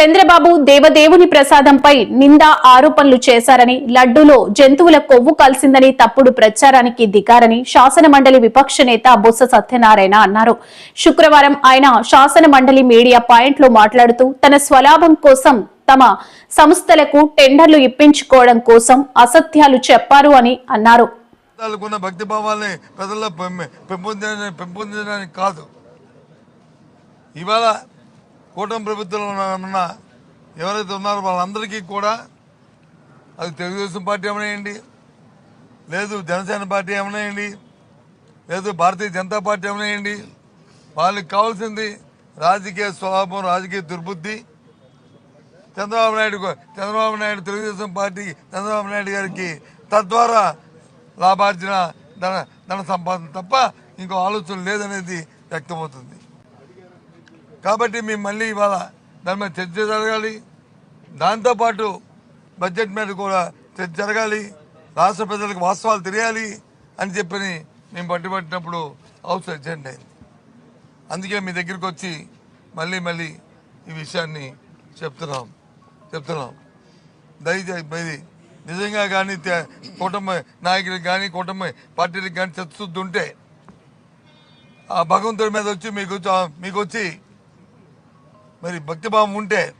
చంద్రబాబు దేవదేవుని ప్రసాదంపై నింద ఆరోపణలు చేశారని లడ్డూలో జంతువుల కొవ్వు కలిసిందని తప్పుడు ప్రచారానికి దిగారని శాసన మండలి విపక్ష నేత బొత్స సత్యనారాయణ అన్నారు. శుక్రవారం ఆయన శాసన మండలి మీడియా పాయింట్లో మాట్లాడుతూ తన స్వలాభం కోసం తమ సంస్థలకు టెండర్లు ఇప్పించుకోవడం కోసం అసత్యాలు చెప్పారు అని అన్నారు. భక్తి భావాల్ని ప్రజల్లో పెంపొందించడానికి కాదు. ఇవాళ కూటమి ప్రభుత్వంలో ఉన్న- ఎవరైతే ఉన్నారో వాళ్ళందరికీ కూడా అది తెలుగుదేశం పార్టీ ఏమనేయండి? లేదు జనసేన పార్టీ ఏమనేయండి? లేదు భారతీయ జనతా పార్టీ ఏమనేయండి? వాళ్ళకి కావాల్సింది రాజకీయ స్వభావం రాజకీయ దుర్బుద్ధి. చంద్రబాబు నాయుడు చంద్రబాబు నాయుడు తెలుగుదేశం పార్టీ చంద్రబాబు నాయుడు గారికి తద్వారా లాభార్జన ధన ధన సంపాదన తప్ప ఇంకో ఆలోచన లేదనేది వ్యక్తమవుతుంది. కాబట్టి మేము మళ్ళీ ఇవాళ దాని మీద చర్చ జరగాలి. దాంతోపాటు బడ్జెట్ మీద కూడా చర్చ జరగాలి. రాష్ట్ర ప్రజలకు వాస్తవాలు తెలియాలి అని చెప్పని మేము పట్టుబట్టినప్పుడు హౌస్ అర్జెంట్ అయింది. అందుకే మీ దగ్గరికి వచ్చి మళ్ళీ మళ్ళీ ఈ విషయాన్ని చెప్తున్నాం. చెప్తున్నాం. దయచేసి మరి నిజంగా కానీ తే- కూటమి నాయకులకు కానీ కూటమి పార్టీలకు కానీ చచ్చుద్ది ఆ భగవంతుడి మీద వచ్చి మీకు మీకు వచ్చి మరి భక్తిభావం ఉంటే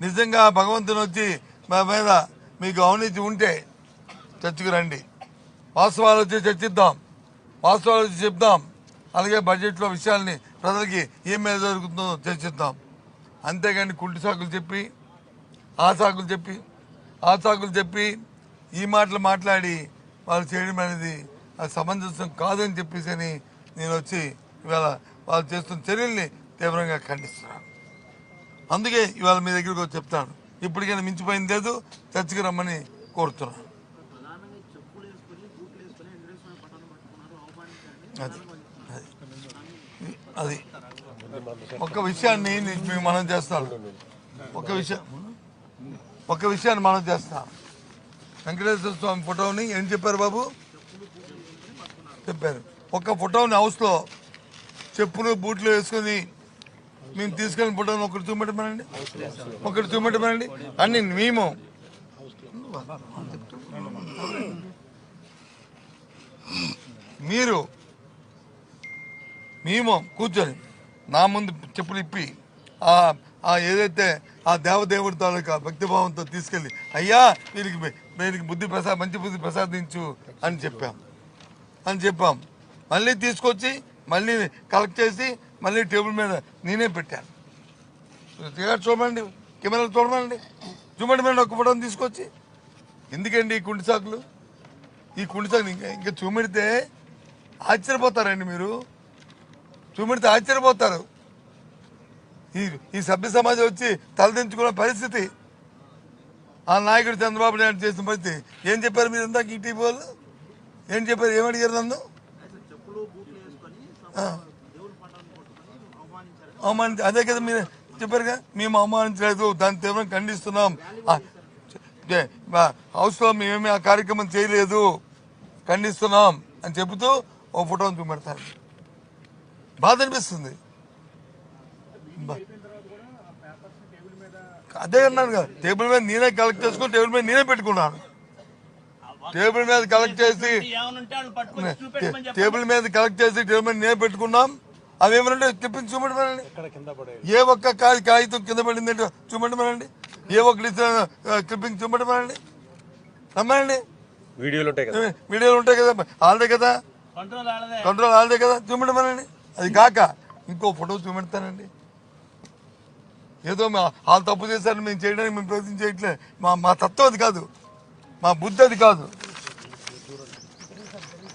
నిజంగా భగవంతుని వచ్చి మా మీద మీకు అవినీతి ఉంటే చర్చకు రండి. వాస్తవాలు వచ్చి చర్చిద్దాం. వాస్తవాలు వచ్చి చెప్దాం. అలాగే బడ్జెట్లో విషయాల్ని ప్రజలకి ఏం జరుగుతుందో చర్చిద్దాం. అంతేగాని కుంటి సాకులు చెప్పి ఆ సాకులు చెప్పి ఆ సాకులు చెప్పి ఈ మాటలు మాట్లాడి వాళ్ళు చేయడం అనేది అది సమంజసం కాదని చెప్పేసి అని నేను వచ్చి ఇవాళ వాళ్ళు చేస్తున్న చర్యల్ని తీవ్రంగా ఖండిస్తున్నాను. అందుకే ఇవాళ మీ దగ్గరికి వచ్చి చెప్తాను. ఇప్పటికైనా మించిపోయింది లేదు చర్చకి రమ్మని కోరుతున్నాను. అది. అది. అది ఒక విషయాన్ని నేను మీకు మనం చేస్తాను. ఒక విషయం ఒక విషయాన్ని మనం చేస్తాం వెంకటేశ్వర స్వామి ఫోటోని ఏం చెప్పారు బాబు? చెప్పారు. ఒక ఫోటోని హౌస్లో చెప్పులు బూట్లు వేసుకొని మేము తీసుకెళ్ళిన ఫోటోలు ఒకటి చూపెట్టమనండి. ఒకటి చూపెట్టమనండి. అన్ని మేము. మీరు మేము కూర్చొని నా ముందు చెప్పులు ఇప్పి ఆ ఆ ఏదైతే ఆ దేవదేవుడి తాలూకా భక్తిభావంతో తీసుకెళ్ళి అయ్యా వీరికి వీరికి బుద్ధి ప్రసాద్ మంచి బుద్ధి ప్రసాదించు అని చెప్పాం. అని చెప్పాం. మళ్ళీ తీసుకొచ్చి మళ్ళీ కలెక్ట్ చేసి మళ్ళీ టేబుల్ మీద నేనే పెట్టాను. చూడండి కెమెరాలు చూడమండి చూడండి మేడం ఒక ఫోటోని తీసుకొచ్చి. ఎందుకండి ఈ కుంటి సాకులు? ఈ కుంటి సాకులు ఇంకా ఇంకా చూపెడితే ఆశ్చర్యపోతారండి మీరు. చూపెడితే ఆశ్చర్యపోతారు. ఈ ఈ సభ్య సమాజం వచ్చి తలదించుకున్న పరిస్థితి. ఆ నాయకుడు చంద్రబాబు నాయుడు చేసిన పరిస్థితి. ఏం చెప్పారు మీరు ఇందాక ఈ టీవీ వాళ్ళు? ఏం చెప్పారు? ఏమడిగారు నన్ను? అవమానించ అదే కదా మీరు చెప్పారుగా మేము అవమానించలేదు దాన్ని తీవ్రంగా ఖండిస్తున్నాం. ఆ, ఏ, మా హౌస్లో మేమేమి ఆ కార్యక్రమం చేయలేదు ఖండిస్తున్నాం అని చెబుతూ ఓ ఫోటోని చూపెడతారు. బాధ అనిపిస్తుంది. బా- అదే అన్నాను కదా టేబుల్ మీద నేనే కలెక్ట్ చేసుకుని టేబుల్ మీద నేనే పెట్టుకున్నాను. టేబుల్ మీద కలెక్ట్ చేసి. టేబుల్ మీద కలెక్ట్ చేసి టేబుల్ మీద నేనే పెట్టుకున్నాం. అవి ఏమనంటే తిప్పించి చూపెట్టమనండి. ఏ ఒక్క కాయ కాగితం కింద పడింది ఏంటో చూపెట్టమనండి. ఏ ఇచ్చిన క్లిప్పింగ్ చూపెట్టమనండి. రమ్మనండి వీడియోలు ఉంటాయి కదా. వీడియోలు ఉంటాయి కదా వాళ్ళదే కదా. కంట్రోల్ వాళ్ళదే కదా చూపెట్టమనండి. అది కాక ఇంకో ఫోటో చూపెడతానండి. ఏదో మా వాళ్ళు తప్పు చేశారని మేము చేయడానికి మేము ప్రయత్నం చేయట్లే. మా మా తత్వం అది కాదు. మా బుద్ధి అది కాదు.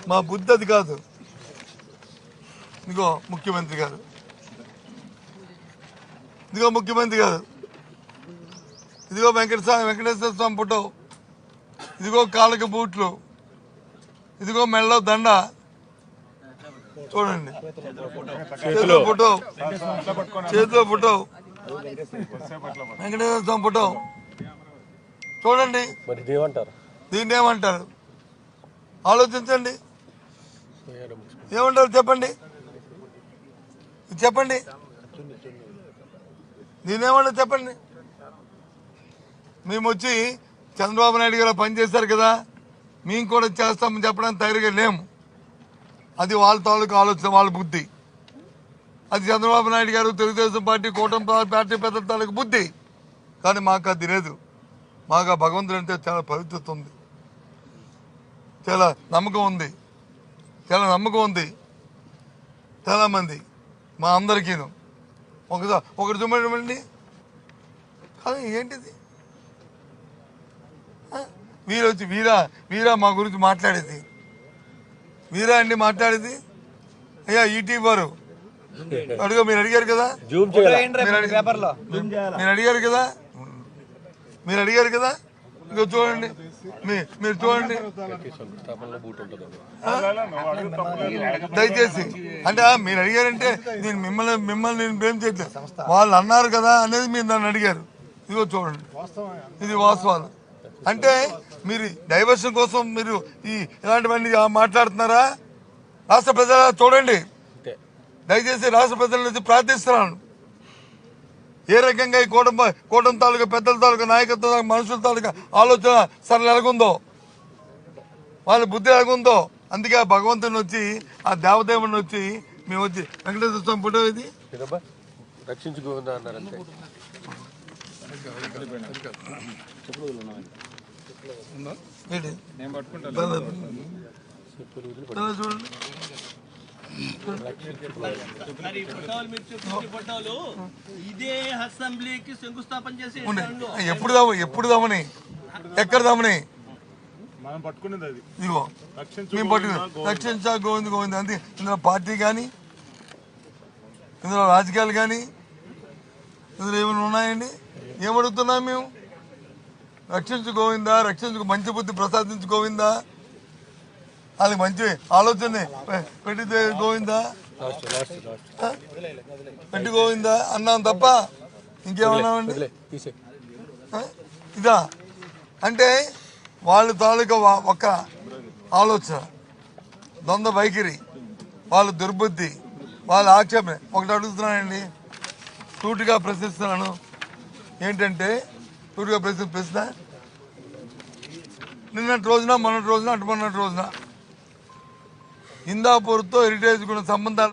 మా బుద్ధి అది కాదు. ఇదిగో ముఖ్యమంత్రి గారు. ఇదిగో ముఖ్యమంత్రి గారు. ఇదిగో వెంకట స్వామి వెంకటేశ్వర స్వామి ఫోటో. ఇదిగో కాళ్ళకి బూట్లు. ఇదిగో మెళ్ళలో దండ. చూడండి. చేతిలో ఫోటో. చేతిలో ఫోటో. వెంకటేశ్వర స్వామి ఫోటో. చూడండి. దీన్ని ఏమంటారు? ఆలోచించండి. ఏమంటారు చెప్పండి? చెప్పండి. నేనేమన్నా చెప్పండి? మేము వచ్చి చంద్రబాబు నాయుడు గారు పనిచేశారు కదా మేము కూడా చేస్తామని చెప్పడానికి తయారుగా లేము. అది వాళ్ళ తాలూకు ఆలోచన వాళ్ళ బుద్ధి. అది చంద్రబాబు నాయుడు గారు తెలుగుదేశం పార్టీ కూటమి పార్టీ పెద్ద తాలూకు బుద్ధి. కానీ మాకు అది లేదు. మాకు ఆ భగవంతుడు అంటే చాలా పవిత్రత ఉంది. చాలా నమ్మకం ఉంది. చాలా నమ్మకం ఉంది. చాలామంది మా అందరికీను. ఒకసారి ఒకటి చూడండి కాదు ఏంటిది? వీరు వచ్చి వీరా వీరా మా గురించి మాట్లాడేది. వీరా అండి మాట్లాడేది? అయ్యా ఈటీ వారు అడుగు మీరు అడిగారు కదా? మీరు అడిగారు కదా? మీరు అడిగారు కదా? ఇక చూడండి. మీ- మీరు చూడండి. దయచేసి. అంటే మీరు అడిగారంటే నేను మిమ్మల్ని మిమ్మల్ని నేను బ్లేమ్ చేయట్లేదు. వాళ్ళు అన్నారు కదా అనేది మీరు నన్ను అడిగారు. ఇదిగో చూడండి. ఇది వాస్తవాలు. అంటే మీరు డైవర్షన్ కోసం మీరు ఈ ఇలాంటివన్నీ మాట్లాడుతున్నారా? రాష్ట్ర ప్రజల చూడండి. దయచేసి రాష్ట్ర ప్రజల నుంచి ప్రార్థిస్తున్నాను. ఏ రకంగా ఈ కూటమి కూటమి తాలూకా పెద్దల తాలూకా నాయకత్వం మనుషుల తాలూకా ఆలోచన సరళ ఎలాగుందో? వాళ్ళ బుద్ధి ఎలాగుందో? అందుకే ఆ భగవంతుని వచ్చి ఆ దేవదేవుని వచ్చి మేము వచ్చి వెంకటేశ్వర స్వామి ఫోటో ఇది? రక్షించుకుందా. పర్లేదు చూడండి. మరి ఈ ఫోటోలు మీరు చూపించే ఫోటోలు ఇదే అసెంబ్లీకి శంకుస్థాపన చేసి. ఎప్పుడు దాము ఎప్పుడు దామని? ఎక్కడ దామని? మనం పట్టుకునేది అది. ఇదిగో రక్షించు మేము పట్టు రక్షించా గోవింద్ గోవింద్. అంతే. ఇందులో పార్టీ కానీ ఇందులో రాజకీయాలు కానీ ఇందులో ఏమైనా ఉన్నాయండి? ఏమడుగుతున్నాం మేము? రక్షించు గోవిందా రక్షించు మంచి బుద్ధి ప్రసాదించు గోవిందా. అది మంచి ఆలోచన పెట్టితే గోవిందా? పెట్టి గోవిందా? అన్నాం తప్ప ఇంకేమన్నామండి ఆ? ఇదా? అంటే వాళ్ళ తాలూకా ఒక ఆలోచన. ద్వంద్వ వైఖరి. వాళ్ళ దుర్బుద్ధి. వాళ్ళ ఆక్షేపణ. ఒకటి అడుగుతున్నానండి. సూటిగా ప్రశ్నిస్తున్నాను. ఏంటంటే సూటిగా ప్రశ్న ప్రశ్న. నిన్నటి రోజున మొన్నటి రోజున అటు మొన్నటి రోజున హిందాపూర్తో హెరిటేజ్ కూడా సంబంధాలు